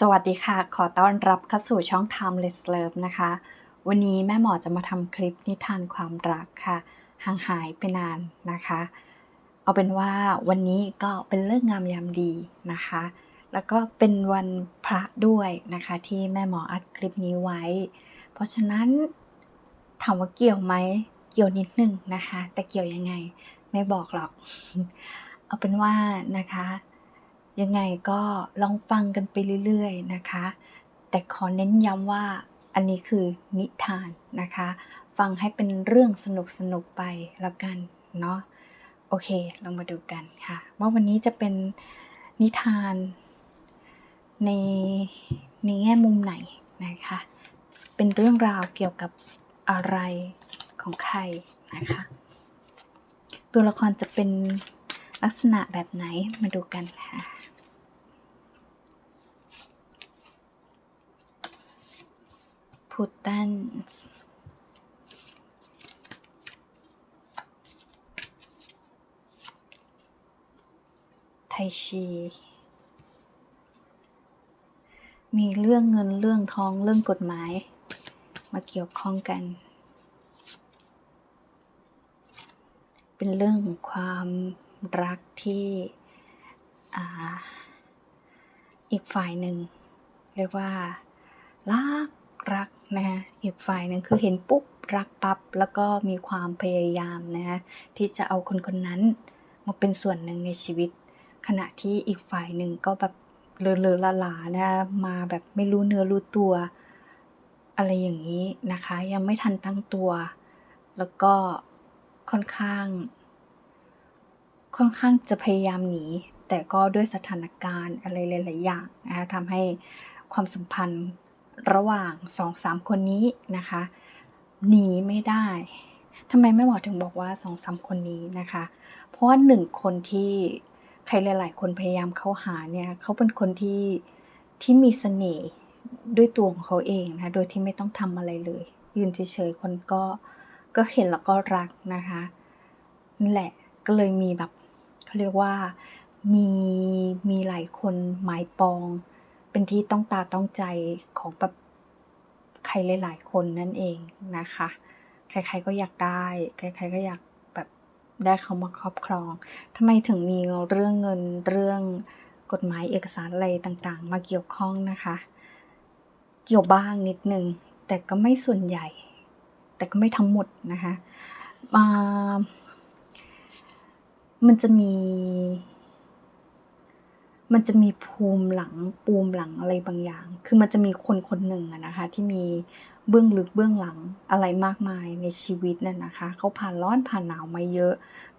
สวัสดีค่ะ ขอต้อนรับเข้าสู่ช่อง Timeless Love นะคะ วันนี้แม่หมอจะมาทำคลิปนิทานความรักค่ะ ห่างหายไปนานนะคะ เอาเป็นว่าวันนี้ก็เป็นเรื่องงามยามดีนะคะ แล้วก็เป็นวันพระด้วยนะคะ ที่แม่หมออัดคลิปนี้ไว้ เพราะฉะนั้นถามว่าเกี่ยวไหม เกี่ยวนิดนึงนะคะ แต่เกี่ยวยังไง ไม่บอกหรอก เอาเป็นว่านะคะ ยังไงก็ลองฟังกันไปเรื่อยๆนะคะ แต่ขอเน้นย้ำว่าอันนี้คือนิทานนะคะ ฟังให้เป็นเรื่องสนุกๆไปแล้วกันเนาะโอเคเรามาดูกันค่ะ ว่าวันนี้จะเป็นนิทานในในแง่มุมไหนนะคะ เป็นเรื่องราวเกี่ยวกับอะไรของใครนะคะ ตัวละครจะเป็น ลักษณะแบบไหนมาดูกันค่ะพุตตันไทชี มีเรื่องเงินเรื่องทองเรื่องกฎหมาย มาเกี่ยวข้องกัน เป็นเรื่องของความ รักที่อ,อีกฝ่ายหนึ่งเรียกว่ารักรักนะคะอีกฝ่ายหนึ่งคือเห็นปุ๊บรักปับ๊บแล้วก็มีความพยายามนะคะที่จะเอาคนคนนั้นมาเป็นส่วนหนึ่งในชีวิต ขณะที่อีกฝ่ายหนึ่งก็แบบเลอะเลอะละลานะมาแบบไม่รู้เนื้อรู้ตัว อะไรอย่างนี้นะคะ ยังไม่ทันตั้งตัว แล้วก็ค่อนข้าง ค่อนข้างจะพยายามหนี แต่ก็ด้วยสถานการณ์อะไรหลาย ๆ อย่างนะคะทำให้ความสัมพันธ์ระหว่างสองสามคนนี้นะคะหนีไม่ได้ทำไมไม่หมอถึงบอกว่าสองสามคนนี้นะคะ เพราะว่าหนึ่งคนที่ใครหลาย ๆ คนพยายามเข้าหาเนี่ยเขาเป็นคนที่ที่มีเสน่ห์ด้วยตัวของเขาเองนะโดยที่ไม่ต้องทำอะไรเลย ยืนเฉยๆคนก็ก็เห็นแล้วก็รักนะคะนั่นแหละก็เลยมีแบบ เขาเรียกว่ามีมีหลายคนหมายปอง เป็นที่ต้องตาต้องใจของแบบใครหลาย ๆ คนนั่นเองนะคะ ใครๆก็อยากได้ ใครๆก็อยากแบบได้เขามาครอบครองทำไมถึงมีเรื่องเงินเรื่องกฎหมายเอกสารอะไรต่างๆ มาเกี่ยวข้องนะคะ เกี่ยวบ้างนิดนึง แต่ก็ไม่ส่วนใหญ่ แต่ก็ไม่ทั้งหมดนะคะอ่า มันจะมี มันจะมีภูมิหลังปูมหลังอะไรบางอย่าง คือมันจะมีคนคนหนึ่งอะนะคะ ที่มีเบื้องลึกเบื้องหลังอะไรมากมายในชีวิตนั่นนะคะ เขาผ่านร้อนผ่านหนาวมาเยอะ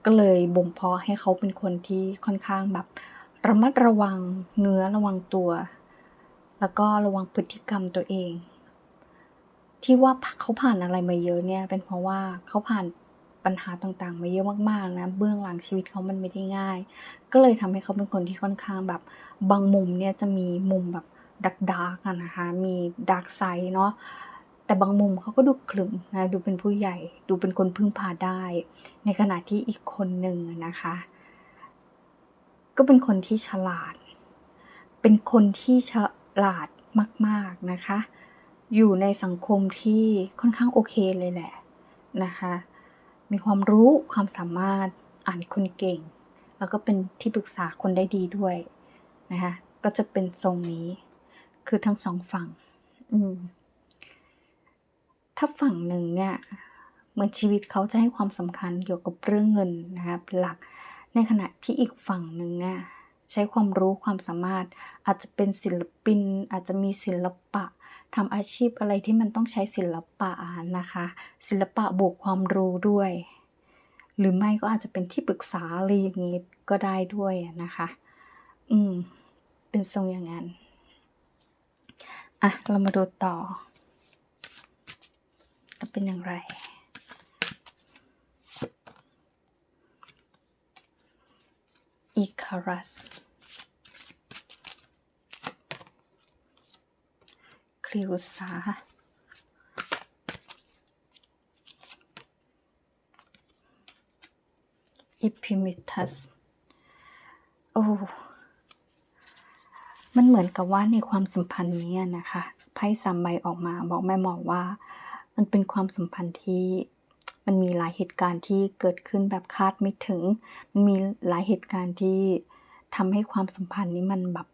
ก็เลยบ่มเพาะให้เขาเป็นคนที่ค่อนข้างแบบระมัดระวังเนื้อระวังตัว แล้วก็ระวังพฤติกรรมตัวเอง ที่ว่าเขาผ่านอะไรมาเยอะเนี่ย เป็นเพราะว่าเขาผ่าน ปัญหาต่างๆ มาเยอะมากๆนะเบื้องหลังชีวิตเขามันไม่ได้ง่าย ก็เลยทำให้เขาเป็นคนที่ค่อนข้างแบบบางมุมเนี่ยจะมีมุมแบบดักดาร์กนะคะมีดาร์กไซด์เนาะแต่บางมุมเขาก็ดูขรึมนะดูเป็นผู้ใหญ่ ดูเป็นคนพึ่งพาได้ ในขณะที่อีกคนหนึ่งนะคะ ก็เป็นคนที่ฉลาด เป็นคนที่ฉลาดมาก ๆนะคะ อยู่ในสังคมที่ค่อนข้างโอเคเลยแหละนะคะ มีความรู้ความสามารถอ่านคนเก่ง แล้วก็เป็นที่ปรึกษาคนได้ดีด้วยนะคะก็จะเป็นทรงนี้ คือทั้งสองฝั่ง อืม ถ้าฝั่งหนึ่งเนี่ยเหมือนชีวิตเขาจะให้ความสำคัญเกี่ยวกับเรื่องเงินนะคะเป็นหลัก ในขณะที่อีกฝั่งหนึ่งเนี่ยใช้ความรู้ความสามารถ อาจจะเป็นศิลปิน อาจจะมีศิลปะ ทำอาชีพอะไรที่มันต้องใช้ศิลปะนะคะ ศิลปะบวกความรู้ด้วย หรือไม่ก็อาจจะเป็นที่ปรึกษาอะไรอย่างนี้ก็ได้ด้วยนะคะ อืม เป็นทรงอย่างนั้น อะ เรามาดูต่อจะเป็นอย่างไรอีคารัส ลิวสาอิพิมิทัส โอ้ มันเหมือนกับว่าในความสัมพันธ์นี้นะคะ ไพ่สามใบออกมาบอกแม่หมอว่า มันเป็นความสัมพันธ์ที่มันมีหลายเหตุการณ์ที่เกิดขึ้นแบบคาดไม่ถึง มีหลายเหตุการณ์ที่ทำให้ความสัมพันธ์นี้มันแบบ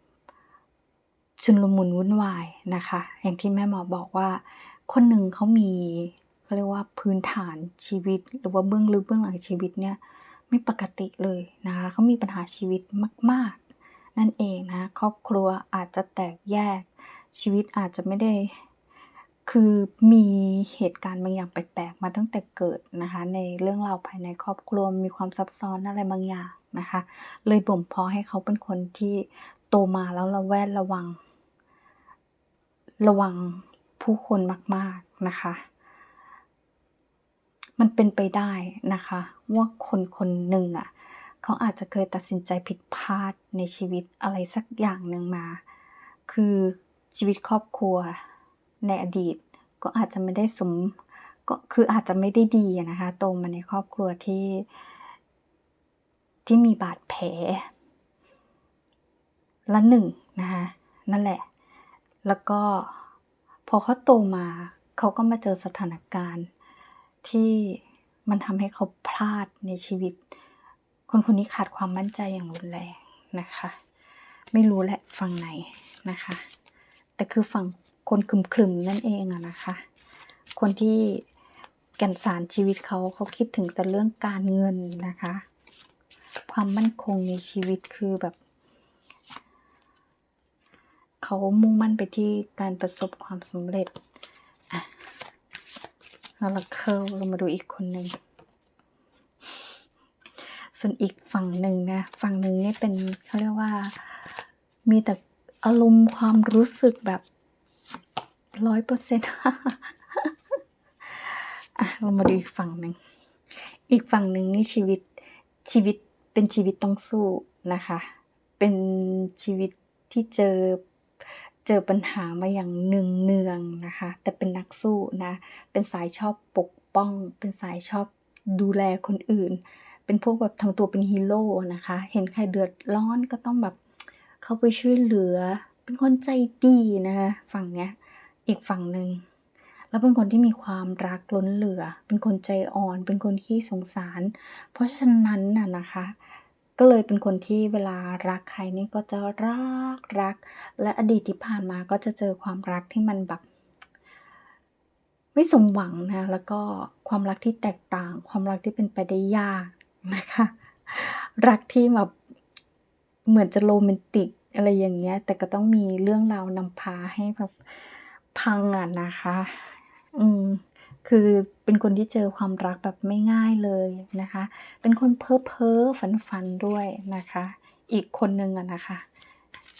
ชุนลมุนวุ่นวายนะคะ อย่างที่แม่หมอบอกว่า คนหนึ่งเขามีเขาเรียกว่าพื้นฐานชีวิต หรือว่าเบื้องลึกเบื้องหลังชีวิตเนี่ยไม่ปกติเลยนะคะเขามีปัญหาชีวิตมาก ๆ นั่นเองนะครอบครัวอาจจะแตกแยก ชีวิตอาจจะไม่ได้คือมีเหตุการณ์บางอย่างแปลกๆ มาตั้งแต่เกิดนะคะในเรื่องราวภายในครอบครัวมีความซับซ้อนอะไรบางอย่างนะคะ เลยบ่มเพาะให้เขาเป็นคนที่โตมาแล้วระแวดระวัง ระวังผู้คนมาก ๆ นะคะ มันเป็นไปได้นะคะว่าคนคนหนึ่งอะเขาอาจจะเคยตัดสินใจผิดพลาดในชีวิตอะไรสักอย่างหนึ่งมา คือชีวิตครอบครัวในอดีต ก็อาจจะไม่ได้สมก็คืออาจจะไม่ได้ดีนะคะโตมาในครอบครัวที่ที่มีบาดแผลละหนึ่งนะคะนั่นแหละ แล้วก็พอเขาโตมาเขาก็มาเจอสถานการณ์ ที่มันทำให้เขาพลาดในชีวิต คนคนนี้ขาดความมั่นใจอย่างรุนแรงนะคะ ไม่รู้แหละฝั่งไหนนะคะ แต่คือฝั่งคนคลึมๆนั่นเองอะนะคะ คนที่แก่นสารชีวิตเขาเขาคิดถึงแต่เรื่องการเงินนะคะ ความมั่นคงในชีวิตคือแบบ เขามุ่งมั่นไปที่การประสบความสำเร็จอะแล้วเราเคิลเรามาดูอีกคนหนึ่งส่วนอีกฝั่งหนึ่งนะ ฝั่งหนึ่งนี่เป็นเขาเรียกว่ามีแต่อารมณ์ความรู้สึกแบบร้อยเปอร์เซ็นต์อะเรามาดูอีกฝั่งหนึ่ง อีกฝั่งหนึ่งนี่ชีวิตชีวิตเป็นชีวิตต้องสู้นะคะ เป็นชีวิตที่เจอ เจอปัญหามาอย่างเนืองเนืองๆนะคะ แต่เป็นนักสู้นะ เป็นสายชอบปกป้อง เป็นสายชอบดูแลคนอื่น เป็นพวกแบบทำตัวเป็นฮีโร่นะคะ เห็นใครเดือดร้อนก็ต้องแบบเข้าไปช่วยเหลือ เป็นคนใจดีนะคะฝั่งเนี้ย อีกฝั่งหนึ่งแล้วเป็นคนที่มีความรักล้นเหลือ เป็นคนใจอ่อน เป็นคนขี้สงสาร เพราะฉะนั้นน่ะนะคะ ก็เลยเป็นคนที่เวลารักใครนี่ก็จะรักรัก และอดีตที่ผ่านมาก็จะเจอความรักที่มันแบบไม่สมหวังนะแล้วก็ความรักที่แตกต่าง ความรักที่เป็นไปได้ยากนะคะ รักที่แบบเหมือนจะโรแมนติกอะไรอย่างเงี้ย แต่ก็ต้องมีเรื่องราวนำพาให้แบบพังอะนะคะ อืม คือเป็นคนที่เจอความรักแบบไม่ง่ายเลยนะคะ เป็นคนเพ้อเพ้อฝันฝันด้วยนะคะ อีกคนนึงอะนะคะ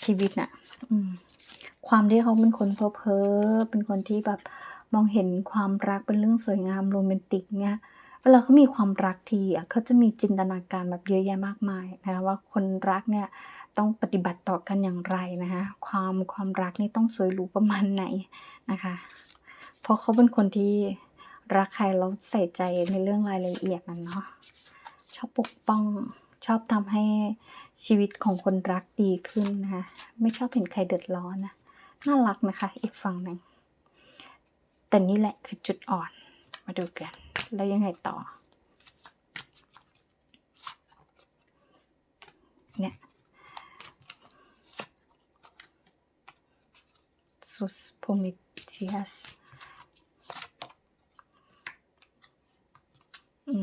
ชีวิตน่ะความที่เขาเป็นคนเพ้อเพ้อเป็นคนที่แบบมองเห็นความรักเป็นเรื่องสวยงามโรแมนติกเนี่ยเวลาเขามีความรักทีอะเขาจะมีจินตนาการแบบเยอะแยะมากมายนะคะว่าคนรักเนี่ยต้องปฏิบัติต่อกันอย่างไรนะคะความความรักนี่ต้องสวยหรูประมาณไหนนะคะ เพราะเขาเป็นคนที่ รักใครแล้วใส่ใจในเรื่องรายละเอียดมันเนาะชอบปกป้องชอบทำให้ชีวิตของคนรักดีขึ้นนะคะไม่ชอบเห็นใครเดือดร้อนนะน่ารักนะคะ อีกฝั่งหนึ่งแต่นี่แหละคือจุดอ่อน มาดูกัน แล้วยังไงต่อ เนี่ย sus ฟอ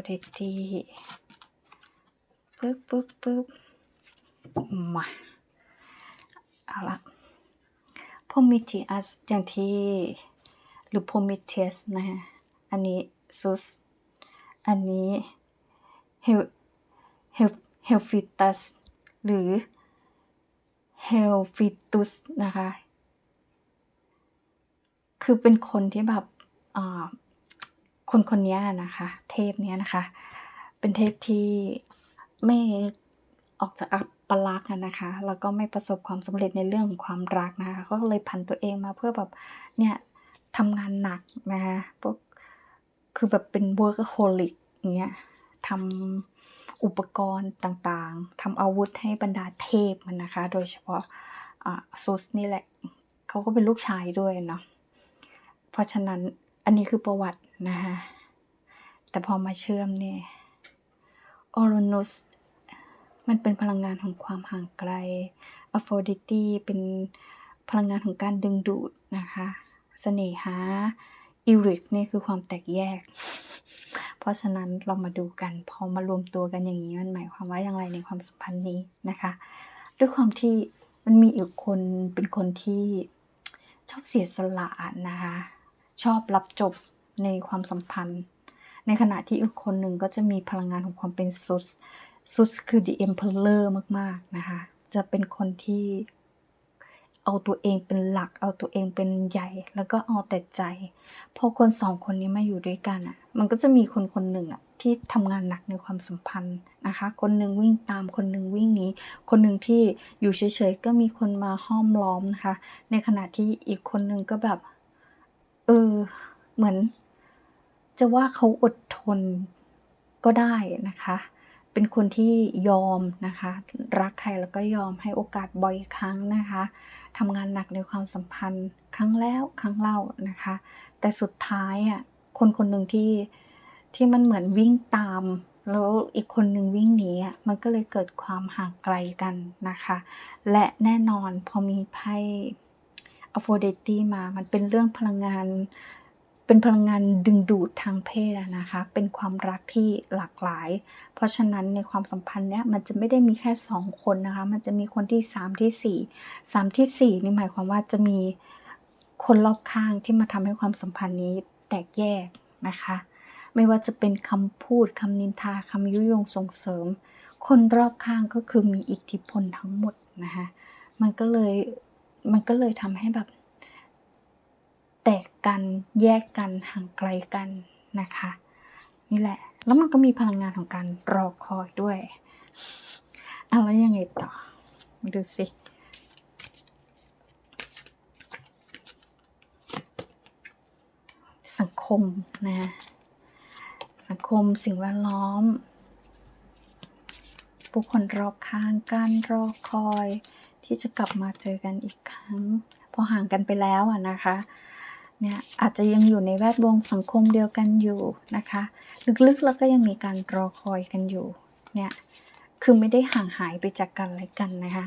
ร์เดตีปึ๊บปึ๊บปึ๊บมาเอาละพมิเทียสอย่างที่หรือพมิเทียสนะฮะ อันนี้ซุส อันนี้เฮ Hel Hel Helfitus หรือ Helfitus นะคะ คือเป็นคนที่แบบคนคนนี้นะคะ เทพเนี้ยนะคะ เป็นเทพที่ไม่ออกจากอัปลักษณ์นะคะ แล้วก็ไม่ประสบความสำเร็จในเรื่องของความรักนะคะ ก็เลยผันตัวเองมาเพื่อแบบเนี่ยทำงานหนักนะคะพวกคือแบบเป็น workaholic เงี้ยทำ อุปกรณ์ต่างๆทำอาวุธให้บรรดาเทพมันนะคะ โดยเฉพาะซุสนี่แหละเขาก็เป็นลูกชายด้วยเนาะเพราะฉะนั้นอันนี้คือประวัตินะคะแต่พอมาเชื่อมเนี่ยออโรนุสมันเป็นพลังงานของความห่างไกลอโฟดิตี้เป็นพลังงานของการดึงดูดนะคะเสน่หา อิริกนี่คือความแตกแยก เพราะฉะนั้นเรามาดูกันพอมารวมตัวกันอย่างนี้มันหมายความว่าอย่างไรในความสัมพันธ์นี้นะคะ ด้วยความที่มันมีอีกคนเป็นคนที่ชอบเสียสละนะคะชอบรับจบในความสัมพันธ์ ในขณะที่อีกคนหนึ่งก็จะมีพลังงานของความเป็นซุสซุสคือ the emperor มากๆนะคะจะเป็นคนที่ เอาตัวเองเป็นหลัก เอาตัวเองเป็นใหญ่ แล้วก็เอาแต่ใจ พอคนสองคนนี้มาอยู่ด้วยกันอะ มันก็จะมีคนคนหนึ่งอะที่ทำงานหนักในความสัมพันธ์นะคะ คนหนึ่งวิ่งตาม คนหนึ่งวิ่งหนีคนหนึ่งที่อยู่เฉยๆก็มีคนมาห้อมล้อมนะคะ ในขณะที่อีกคนหนึ่งก็แบบ เออ เหมือน จะว่าเขาอดทนก็ได้นะคะ เป็นคนที่ยอมนะคะ รักใครแล้วก็ยอมให้โอกาสบ่อยครั้งนะคะทำงานหนักในความสัมพันธ์ครั้งแล้วครั้งเล่านะคะ แต่สุดท้ายอะคนคนหนึ่งที่ที่มันเหมือนวิ่งตาม แล้วอีกคนหนึ่งวิ่งหนีอะมันก็เลยเกิดความห่างไกลกันนะคะ และแน่นอนพอมีไพ่อโฟเดตี้มา มันเป็นเรื่องพลังงาน เป็นพลังงานดึงดูดทางเพศนะคะ เป็นความรักที่หลากหลาย เพราะฉะนั้นในความสัมพันธ์เนี้ยมันจะไม่ได้มีแค่สองคนนะคะ มันจะมีคนที่สามที่สี่สามที่สี่นี่หมายความว่าจะมีคนรอบข้างที่มาทำให้ความสัมพันธ์นี้แตกแยกนะคะ ไม่ว่าจะเป็นคำพูดคำนินทาคำยุยงส่งเสริม คนรอบข้างก็คือมีอิทธิพลทั้งหมดนะคะ มันก็เลยมันก็เลยทำให้แบบ แตกกันแยกกันห่างไกลกันนะคะ นี่แหละ แล้วมันก็มีพลังงานของการรอคอยด้วยเอาแล้วยังไงต่อมาดูสิสังคมนะสังคมสิ่งแวดล้อม ผู้คนรอบข้างการรอคอย ที่จะกลับมาเจอกันอีกครั้ง พอห่างกันไปแล้วอะนะคะ เนี่ยอาจจะยังอยู่ในแวดวงสังคมเดียวกันอยู่นะคะ ลึกๆแล้วก็ยังมีการรอคอยกันอยู่เนี่ยคือไม่ได้ห่างหายไปจากกันและกันนะคะ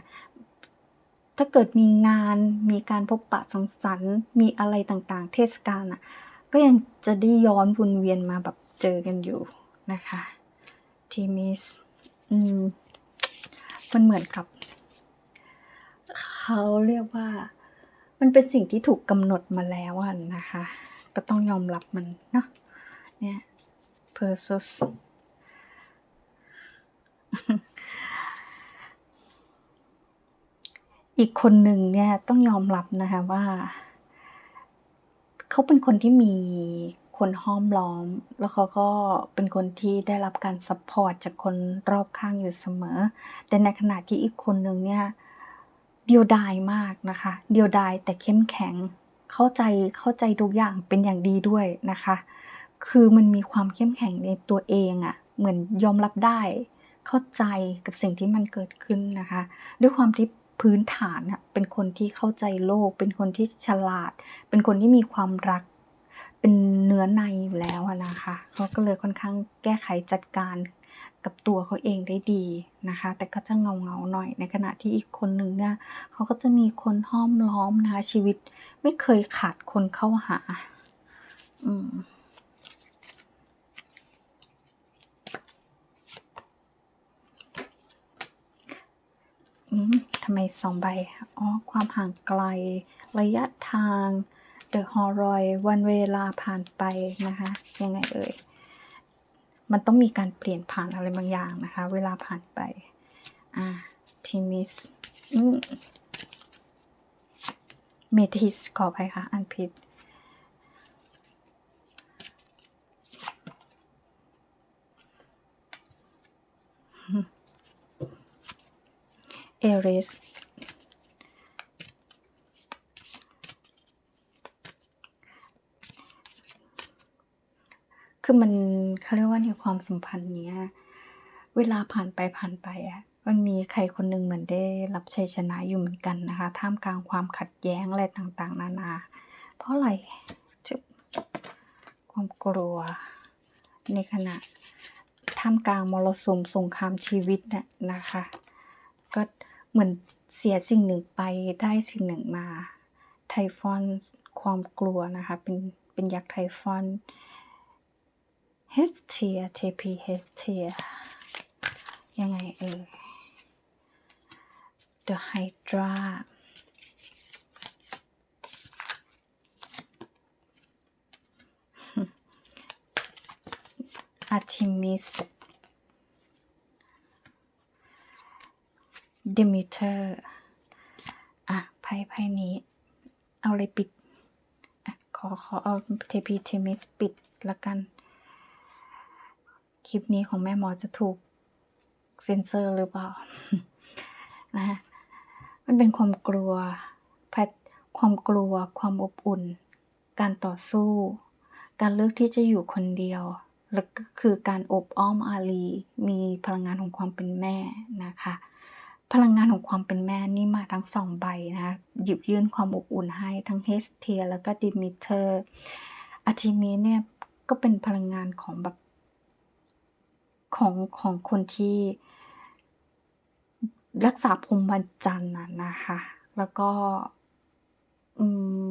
ถ้าเกิดมีงานมีการพบปะสังสรรค์ มีอะไรต่างๆ เทศกาลอะก็ยังจะได้ย้อนวนเวียนมาแบบเจอกันอยู่นะคะทีมิสอืมมันเหมือนกับ เขาเรียกว่า มันเป็นสิ่งที่ถูกกำหนดมาแล้วอะนะคะ ก็ต้องยอมรับมันเนาะเนี่ย versus อีกคนหนึ่งเนี่ยต้องยอมรับนะคะว่า เขาเป็นคนที่มีคนห้อมล้อม แล้วเขาก็เป็นคนที่ได้รับการซัพพอร์ตจากคนรอบข้างอยู่เสมอ แต่ในขณะที่อีกคนหนึ่งเนี่ย เดียวดายมากนะคะ เดียวดายแต่เข้มแข็ง เข้าใจเข้าใจทุกอย่างเป็นอย่างดีด้วยนะคะ คือมันมีความเข้มแข็งในตัวเองอะ่ะ เหมือนยอมรับได้ เข้าใจกับสิ่งที่มันเกิดขึ้นนะคะ ด้วยความที่พื้นฐานอะเป็นคนที่เข้าใจโลก เป็นคนที่ฉลาด เป็นคนที่มีความรัก เป็นเนื้อในอยู่แล้วนะคะ เขาก็เลยค่อนข้างแก้ไขจัดการ กับตัวเขาเองได้ดีนะคะ แต่ก็จะเงาเงาหน่อยในขณะที่อีกคนหนึ่งเนี่ยเขาก็จะมีคนห้อมล้อมนะคะชีวิตไม่เคยขาดคนเข้าหา อืมทำไมสองใบ อ๋อ ความห่างไกล ระยะทาง The h o r o y วันเวลาผ่านไปนะคะ ยังไงเอ่ย มันต้องมีการเปลี่ยนผ่านอะไรบางอย่างนะคะ เวลาผ่านไป อ่าทีมิสอืมเมทิสขอไปค่ะ อันผิดเอริส คือมันเขาเรียกว่าในความสัมพันธ์เนี้ย เวลาผ่านไปผ่านไปอะมันมีใครคนหนึ่งเหมือนได้รับชัยชนะอยู่เหมือนกันนะคะ ท่ามกลางความขัดแย้งอะไรต่างๆ นานา เพราะอะไรจะความกลัว ในขณะท่ามกลางมรสุมสงครามชีวิตน่ะนะคะ ก็เหมือนเสียสิ่งหนึ่งไปได้สิ่งหนึ่งมา ไทฟอนความกลัวนะคะ เป็นเป็นยักษ์ไทฟอน เฮสเทียเทพีเฮสเทียยังไงเอ่ย The Hydra อาร์ทิมิสเดมิเตอร์อะไพ่ไพ่นี้ เอาอะไรปิดอะขอขอเอาเทพีเทมิสปิดละกัน ลิปนี้ของแม่หมอจะถูกเซ็นเซอร์หรือเปล่านะฮะมันเป็นความกลัวแพทความกลัว ความอบอุ่น การต่อสู้ การเลือกที่จะอยู่คนเดียว แล้วก็คือการอบอ้อมอารี มีพลังงานของความเป็นแม่นะคะ พลังงานของความเป็นแม่นี่มาทั้งสองใบนะคะหยิบยื่นความอบอุ่นให้ทั้งเฮสเทียแล้วก็ดิมิเตอร์อาทิมีเนี่ยก็เป็นพลังงานของแบบ ของของคนที่รักษาพรหมจรรย์น่ะนะคะ แล้วก็อืม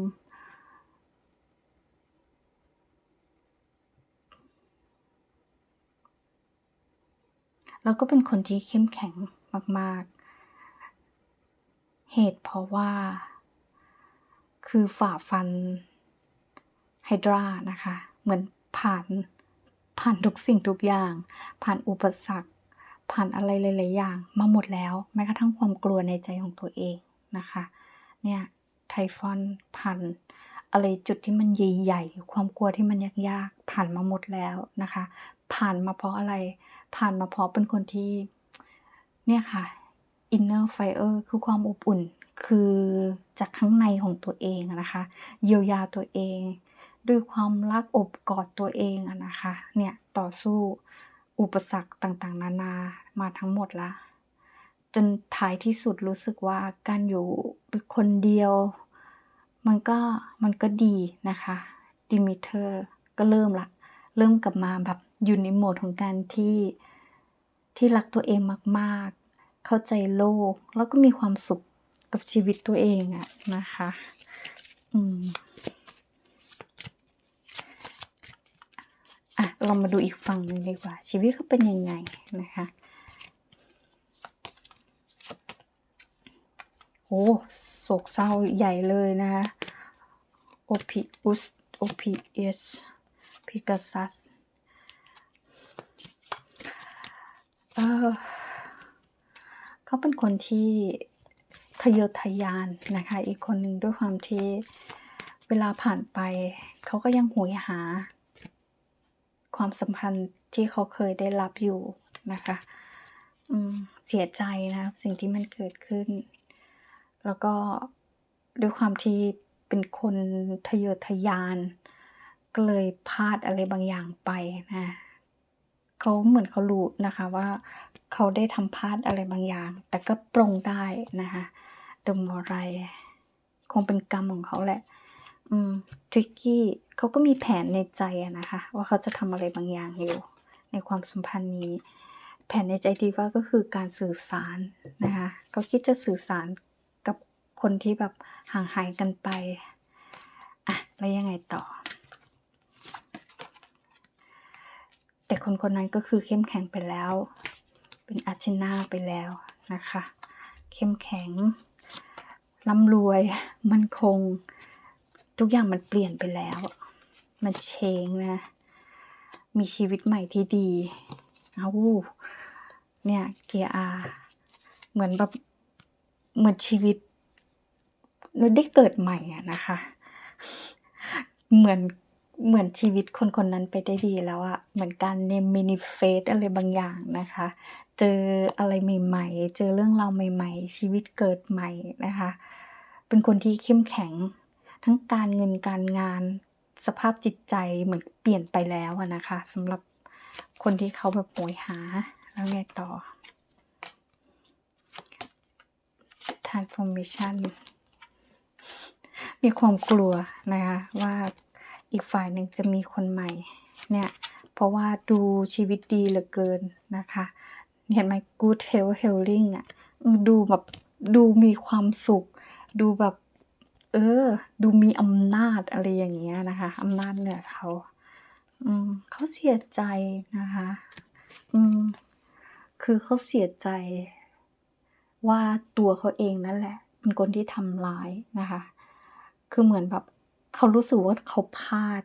แล้วก็เป็นคนที่เข้มแข็งมาก ๆ เหตุเพราะว่า คือฝ่าฟันไฮดรานะคะ เหมือนผ่าน ผ่านทุกสิ่งทุกอย่าง ผ่านอุปสรรค ผ่านอะไรหลายๆอย่าง มาหมดแล้วแม้กระทั่งความกลัวในใจของตัวเองนะคะ เนี่ยไทฟอนผ่านอะไรจุดที่มันใหญ่ๆความกลัวที่มันยากๆผ่านมาหมดแล้วนะคะ ผ่านมาเพราะอะไร ผ่านมาเพราะเป็นคนที่เนี่ยค่ะ inner fire คือความอบอุ่นคือจากข้างในของตัวเองนะคะ เยียวยาตัวเอง ด้วยความรักอบกอดตัวเองอะนะคะ เนี่ยต่อสู้อุปสรรคต่างๆ นานามาทั้งหมดล้วจนท้ายที่สุดรู้สึกว่าการอยู่เป็นคนเดียว มันก็มันก็ดีนะคะดิมิเตอร์ก็เริ่มละเริ่มกลับมาแบบอยู่ในโหมดของการที่ที่รักตัวเองมากๆ เข้าใจโลก แล้วก็มีความสุขกับชีวิตตัวเองอะนะคะ อืม อะ เรามาดูอีกฝั่งหนึ่งดีกว่า ชีวิตเขาเป็นยังไงนะคะโอ้โศกเศร้าใหญ่เลยนะคะโอพิอุสโอพีเอสพิกาซัสเออเขาเป็นคนที่ทะเยอทะยานนะคะ อีกคนหนึ่งด้วยความที่เวลาผ่านไป เขาก็ยังหวยหา ความสัมพันธ์ที่เขาเคยได้รับอยู่นะคะเสียใจนะสิ่งที่มันเกิดขึ้น แล้วก็ด้วยความที่เป็นคนทะเยอทะยาน ก็เลยพลาดอะไรบางอย่างไปนะเขาเหมือนเขารู้นะคะว่าเขาได้ทำพลาดอะไรบางอย่าง แต่ก็ปรงได้นะคะดมอะไรคงเป็นกรรมของเขาแหละ อืมทริกกี้เขาก็มีแผนในใจนะคะ ว่าเขาจะทำอะไรบางอย่างอยู่ ในความสัมพันธ์นี้ แผนในใจดีว่าก็คือการสื่อสารนะคะเขาคิดจะสื่อสารกับคนที่แบบห่างหายกันไปอะแล้วยังไงต่อ แต่คนคนนั้นก็คือเข้มแข็งไปแล้ว เป็นอาชนาไปแล้วนะคะ เข้มแข็งร่ำรวย มั่นคง ทุกอย่างมันเปลี่ยนไปแล้ว มันเชงนะ มีชีวิตใหม่ที่ดีเอาเนี่ยเกียร์อาเหมือนแบบเหมือนชีวิตได้เกิดใหม่อะนะคะ เหมือนเหมือนชีวิตคนคนนั้นไปได้ดีแล้วอะเหมือนการเนมมินิเฟสอะไรบางอย่างนะคะ เจออะไรใหม่ๆ เจอเรื่องราวใหม่ ๆ ชีวิตเกิดใหม่นะคะ เป็นคนที่เข้มแข็ง ทั้งการเงินการงานสภาพจิตใจเหมือนเปลี่ยนไปแล้วนะคะสำหรับคนที่เขาแบบโหยหาแล้วไงต่อ transformation มีความกลัวนะคะว่าอีกฝ่ายหนึ่งจะมีคนใหม่เนี่ยเพราะว่าดูชีวิตดีเหลือเกินนะคะ เห็นไหม good health healing อะดูแบบดูมีความสุข ดูแบบ เออ ดูมีอำนาจอะไรอย่างเงี้ยนะคะอำนาจเหนือเขาอืมเขาเสียใจนะคะ อืม คือเขาเสียใจ ว่าตัวเขาเองนั่นแหละ เป็นคนที่ทำร้ายนะคะ คือเหมือนแบบเขารู้สึกว่าเขาพลาด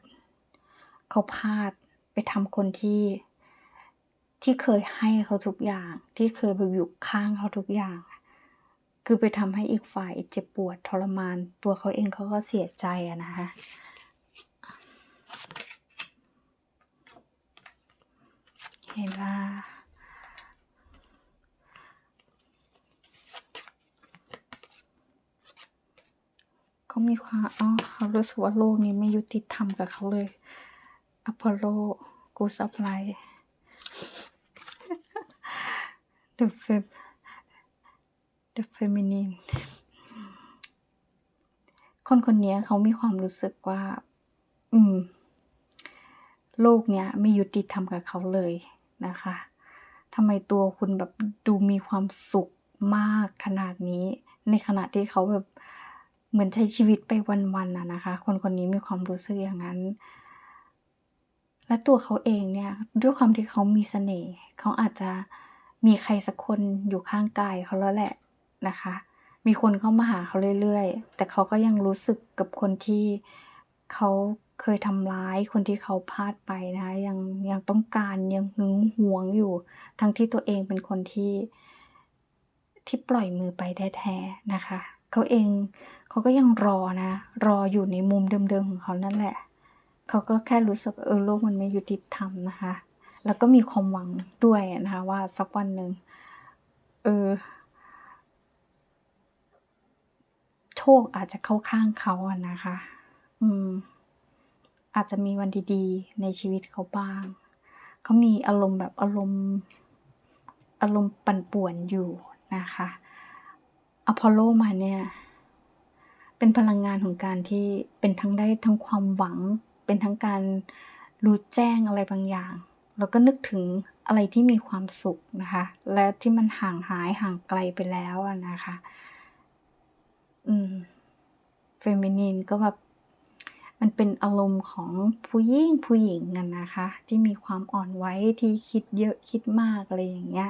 เขาพลาดไปทำคนที่ที่เคยให้เขาทุกอย่าง ที่เคยไปอยู่ข้างเขาทุกอย่าง คือไปทำให้อีกฝ่ายเจ็บปวดทรมาน ตัวเขาเองเขาก็เสียใจอะนะคะเห็นว่าเขามีความอ๋อเขารู้สึกว่าโลกนี้ไม่ยุติธรรมกับเขาเลยอพอลโลกูสอ p ไลท์ the fem the feminine คนคนนี้เขามีความรู้สึกว่า อืม โลกเนี้ยไม่ยุติธรรมกับเขาเลยนะคะทำไมตัวคุณแบบดูมีความสุขมากขนาดนี้ ในขณะที่เขาแบบเหมือนใช้ชีวิตไปวันๆน่ะนะคะ คนคนนี้มีความรู้สึกอย่างนั้น และตัวเขาเองเนี่ย ด้วยความที่เขามีเสน่ห์เขาอาจจะมีใครสักคนอยู่ข้างกายเขาแล้วแหละ นะคะ มีคนเข้ามาหาเขาเรื่อยๆ แต่เขาก็ยังรู้สึกกับคนที่เขาเคยทำร้ายคนที่เขาพลาดไปนะคะยังยังต้องการยังหึงหวงอยู่ ทั้งที่ตัวเองเป็นคนที่ที่ปล่อยมือไปแท้ๆนะคะเขาเองเขาก็ยังรอนะ รออยู่ในมุมเดิมๆของเขานั่นแหละเขาก็แค่รู้สึกเออโลกมันไม่ยุติธรรมนะคะ แล้วก็มีความหวังด้วยนะคะว่าสักวันหนึ่งเออ โช คอาจจะเข้าข้างเขาอะนะคะ อืม อาจจะมีวันดีๆ ในชีวิตเขาบ้าง เขามีอารมณ์แบบอารมณ์อารมณ์ปั่นป่วนอยู่นะคะอพอลโลมาเนี่ย เป็นพลังงานของการที่เป็นทั้งได้ทั้งความหวัง เป็นทั้งการรู้แจ้งอะไรบางอย่าง แล้วก็นึกถึงอะไรที่มีความสุขนะคะ และที่มันห่างหายห่างไกลไปแล้วอะนะคะ อืมเฟมินีนก็แบบมันเป็นอารมณ์ของผู้หญิงผู้หญิงกันนะคะ ที่มีความอ่อนไหวที่คิดเยอะคิดมากอะไรอย่างเงี้ย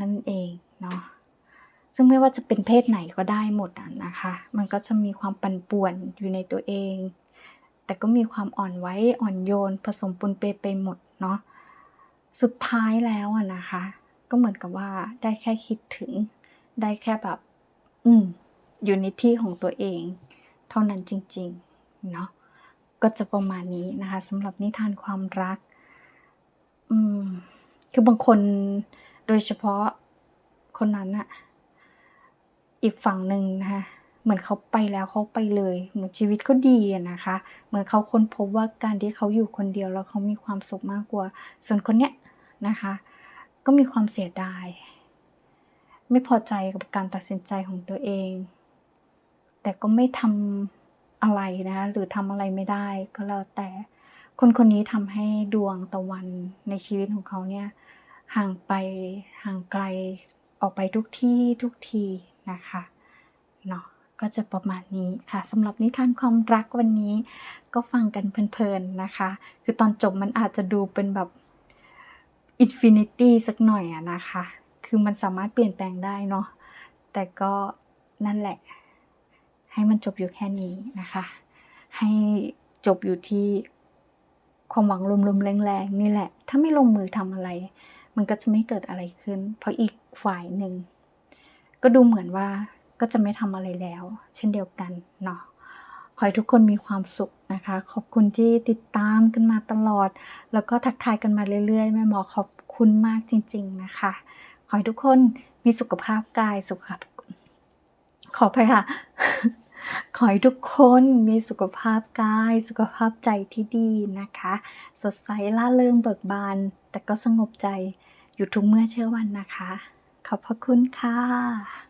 นั่นเองเนาะซึ่งไม่ว่าจะเป็นเพศไหนก็ได้หมดอะนะคะ มันก็จะมีความปั่นป่วนอยู่ในตัวเอง แต่ก็มีความอ่อนไหวอ่อนโยน ผสมปนเปไปหมดเนาะสุดท้ายแล้วอะนะคะ ก็เหมือนกับว่าได้แค่คิดถึงได้แค่แบบ อืม อยู่ในที่ของตัวเอง เท่านั้นจริงๆเนาะก็จะประมาณนี้นะคะสำหรับนิทานความรัก อืม คือบางคนโดยเฉพาะคนนั้นอะอีกฝั่งหนึ่งนะคะเหมือนเขาไปแล้วเขาไปเลย เหมือนชีวิตเขาดีนะคะ เหมือนเขาค้นพบว่าการที่เขาอยู่คนเดียวแล้วเขามีความสุขมากกว่า ส่วนคนเนี้ยนะคะ ก็มีความเสียดาย ไม่พอใจกับการตัดสินใจของตัวเอง แต่ก็ไม่ทำอะไรนะคะหรือทำอะไรไม่ได้ก็แล้วแต่คนคนนี้ทำให้ดวงตะวันในชีวิตของเขาเนี่ยห่างไปห่างไกลออกไปทุกที่ทุกทีนะคะเนาะก็จะประมาณนี้ค่ะสำหรับนิทานความรักวันนี้ ก็ฟังกันเพลินๆนะคะ คือตอนจบมันอาจจะดูเป็นแบบอินฟินิตี้สักหน่อยอะนะคะ คือมันสามารถเปลี่ยนแปลงได้เนาะแต่ก็นั่นแหละ ให้มันจบอยู่แค่นี้นะคะ ให้จบอยู่ที่ความหวังลมๆแรงๆนี่แหละ ถ้าไม่ลงมือทำอะไร มันก็จะไม่เกิดอะไรขึ้น เพราะอีกฝ่ายหนึ่ง ก็ดูเหมือนว่าก็จะไม่ทำอะไรแล้ว เช่นเดียวกันเนาะขอให้ทุกคนมีความสุขนะคะ ขอบคุณที่ติดตามกันมาตลอด แล้วก็ทักทายกันมาเรื่อยๆ แม่หมอขอบคุณมากจริง ๆ นะคะ ขอให้ทุกคนมีสุขภาพกายสุขภาพ ขอไปค่ะ ขอให้ทุกคนมีสุขภาพกาย สุขภาพใจที่ดีนะคะ สดใสล่าเริงเบิกบาน แต่ก็สงบใจอยู่ทุกเมื่อเชื่อวันนะคะ ขอบพระคุณค่ะ